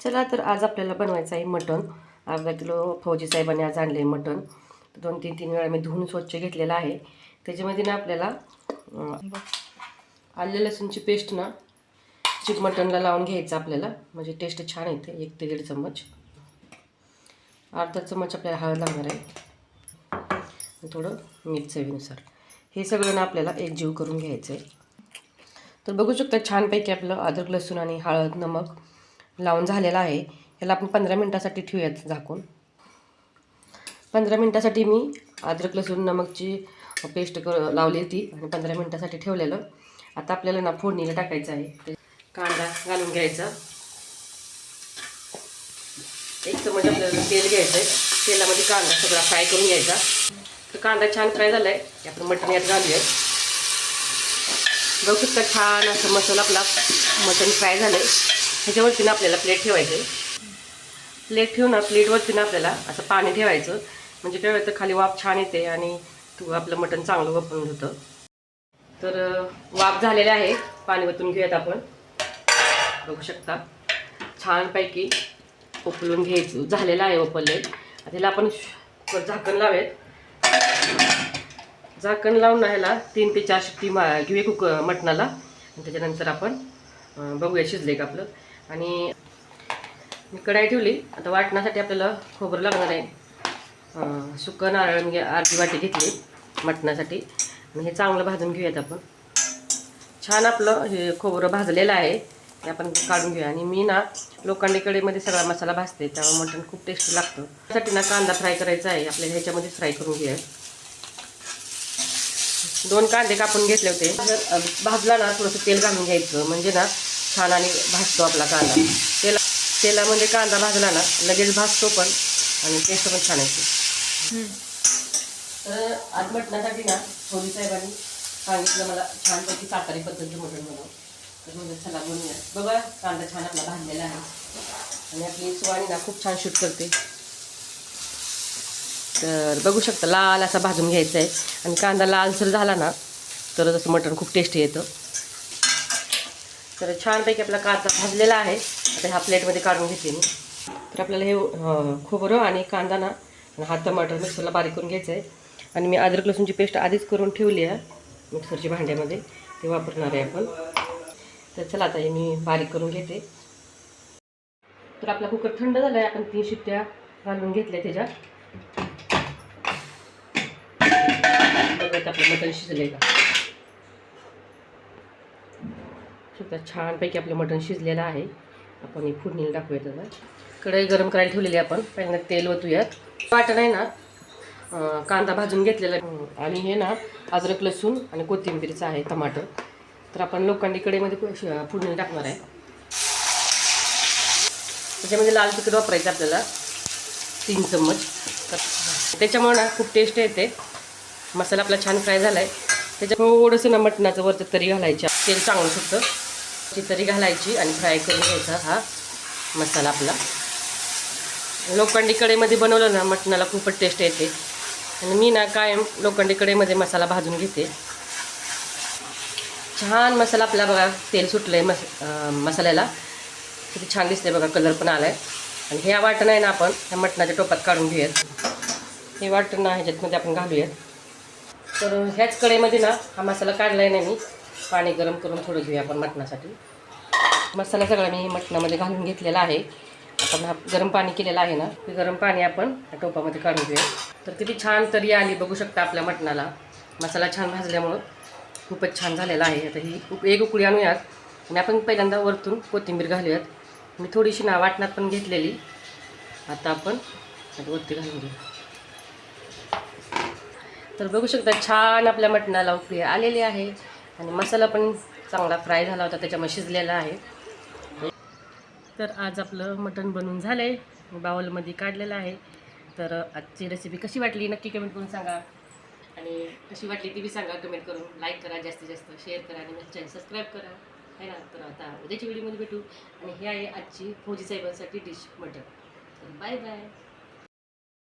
चला तर आज आपल्याला बनवायचं आहे मटण. अर्धा किलो फौजी साहेबांनी आज आणले मटण. दोन तीन तीन वेळा मी धुवून स्वच्छ घेतलेलं आहे. त्याच्यामध्ये ना आपल्याला अं, लसूणची पेस्ट ना चिक मटणला लावून घ्यायचं आपल्याला. म्हणजे टेस्ट छान येते एक ते दीड चम्मच. अर्धा चम्मच आपल्याला हळद लागणार आहे. थोडं मीठ चवीनुसार. हे सगळं ना आपल्याला एकजीव करून घ्यायचं आहे तर बघू शकता छानपैकी आपलं अद्रक लसूण आणि हळद नमक लावून झालेला आहे. याला आपण पंधरा मिनटासाठी ठेवूयात झाकून. पंधरा मिनटासाठी मी अद्रक लसूण नमकची पेस्ट कर लावली होती आणि पंधरा मिनटासाठी ठेवलेलं. आता आपल्याला ना फोडणीला टाकायचं आहे. ते कांदा घालून घ्यायचा. एक चमच आपल्याला तेल घ्यायचं आहे तेलामध्ये कांदा सगळा फ्राय करून घ्यायचा. तर कांदा छान फ्राय झाला आहे आपण मटण यात घालूयात. बघू शकता छान असं मसाला आपला मटण फ्राय झालं आहे ह्याच्यावरती ना आपल्याला प्लेट ठेवायचं. प्लेट ठेवून ना प्लेटवरती ना आपल्याला असं पाणी ठेवायचं. म्हणजे काय होतं खाली वाफ छान येते आणि तू आपलं मटण चांगलं वापरून होतं तर वाफ झालेले आहे पाणी वतून घेऊयात आपण. बघू शकता. छानपैकी उकलून घ्यायचं. झालेलं आहे उकलले आता त्याला आपण झाकण लावेत. झाकण लावून ना ह्याला तीन ते चार शिट्टी मा घेऊया कुक मटणाला. आणि त्याच्यानंतर आपण बघूया शिजले का आपलं. आणि मी कढाई ठेवली. आता वाटण्यासाठी आपल्याला खोबरं लागणार आहे. सुकं नारळ मी अर्धी वाटी घेतली मटणासाठी. आणि हे चांगलं भाजून घेऊयात आपण. छान आपलं हे खोबरं भाजलेलं आहे. ते आपण काढून घेऊया. आणि मी ना लोखंडी कडेमध्ये सगळा मसाला भाजते त्यामुळे मटण खूप टेस्टी लागतं. त्यासाठी ना कांदा फ्राय करायचा आहे. आपल्याला ह्याच्यामध्ये फ्राय करून घेऊया. दोन कांदे कापून घेतले होते. भाजला ना थोडंसं तेल घालून घ्यायचं. म्हणजे ना छान आणि भाजतो आपला कांदा. तेला तेलामध्ये कांदा भाजला ना लगेच भाजतो पण आणि टेस्ट पण छान येते. तर आज मटणासाठी ना थोडी साहेबांनी सांगितलं मला छानपैकी सातारी पद्धतीचं मटण बनव तर म्हणजे चला बनवूया. बघा कांदा छान आपला भाजलेला आहे. आणि आपली सुवाणी ना खूप छान शूट करते. तर बघू शकता लाल असा भाजून घ्यायचा आहे. आणि कांदा लालसर झाला ना तर जसं मटण खूप टेस्टी येतं. तर छानपैकी आपला कांदा भाजलेला आहे. आता ह्या प्लेटमध्ये काढून घेते मी. तर आपल्याला हे खोबरं आणि कांदा ना आणि हा टमाटर मिक्सरला बारीक करून घ्यायचं आहे. आणि मी अद्रक लसूणची पेस्ट आधीच करून ठेवली आहे. मिक्सरच्या भांड्यामध्ये ते वापरणार आहे आपण. तर चला आता हे मी बारीक करून घेते. तर आपला कुकर थंड झाला आहे आपण तीन शिट्ट्या घालून घेतल्या त्याच्यात. बघत आपलं मटण शिजले का. शकता छानपैकी आपलं मटण शिजलेलं आहे. आपण हे फुडणीला टाकूया त्याला. कढई गरम करायला ठेवलेली आहे आपण. पहिल्यांदा तेल ओतूयात. वाटण आहे ना कांदा भाजून घेतलेला आणि हे ना अद्रक लसूण आणि कोथिंबीरचं आहे टमाटर. तर आपण लोखंडी कढईमध्ये फुडणी श- टाकणार आहे. त्याच्यामध्ये लाल तिखट वापरायचं आपल्याला. तीन चम्मच. तर त्याच्यामुळे ना खूप टेस्ट येते. मसाला आपला छान फ्राय झाला आहे त्याच्यामुळे ओढंसं ना मटणाचं वरचं तरी घालायचं तेल चांगलं सुटतं ती तरी घालायची आणि फ्राय करून घ्यायचा हा मसाला आपला. लोखंडी कढईमध्ये बनवलं ना मटणाला खूपच टेस्ट येते. आणि मी ना कायम लोखंडी कढईमध्ये मसाला भाजून घेते. छान मसाला आपला बघा तेल सुटलं आहे मस मसाल्याला. किती छान दिसते बघा कलर पण आला आहे आणि हे वाटण आहे ना आपण ह्या मटणाच्या टोपात काढून घेऊयात. हे वाटण ना ह्याच्यातमध्ये आपण घालूयात. तर ह्याच कढईमध्ये ना हा मसाला काढला आहे ना मी. पाणी गरम करून थोडं घेऊया आपण मटणासाठी. मसाला सगळा मी मटणामध्ये घालून घेतलेला आहे. आपण हा गरम पाणी केलेलं आहे ना ते गरम पाणी आपण टोपामध्ये काढून घेऊया. तर किती छान तरी आली बघू शकता आपल्या मटणाला. मसाला छान भाजल्यामुळं खूपच छान झालेला आहे. आता ही उक- एक उकळी आणूयात. आणि आपण पहिल्यांदा वरतून कोथिंबीर घालूयात. मी थोडीशी ना वाटणात पण घेतलेली. आता आपण वरती घालून घेऊ. तर बघू शकता छान आपल्या मटणाला उकळी आलेली आहे. आणि मसाला पण चांगला फ्राय झाला होता त्याच्यामुळे शिजलेला आहे. तर आज आपलं मटण बनवून झालं आहे बाउलमध्ये काढलेलं आहे. तर आजची रेसिपी कशी वाटली? नक्की कमेंट करून सांगा. आणि कशी वाटली ती बी सांगा. कमेंट करून लाईक करा जास्तीत जास्त शेअर करा आणि माझं चॅनल सबस्क्राईब करा. आहे ना? तर आता उद्याच्या व्हिडिओमध्ये भेटू. आणि हे आहे आजची फौजी साहेबांसाठी डिश मटण. तर बाय बाय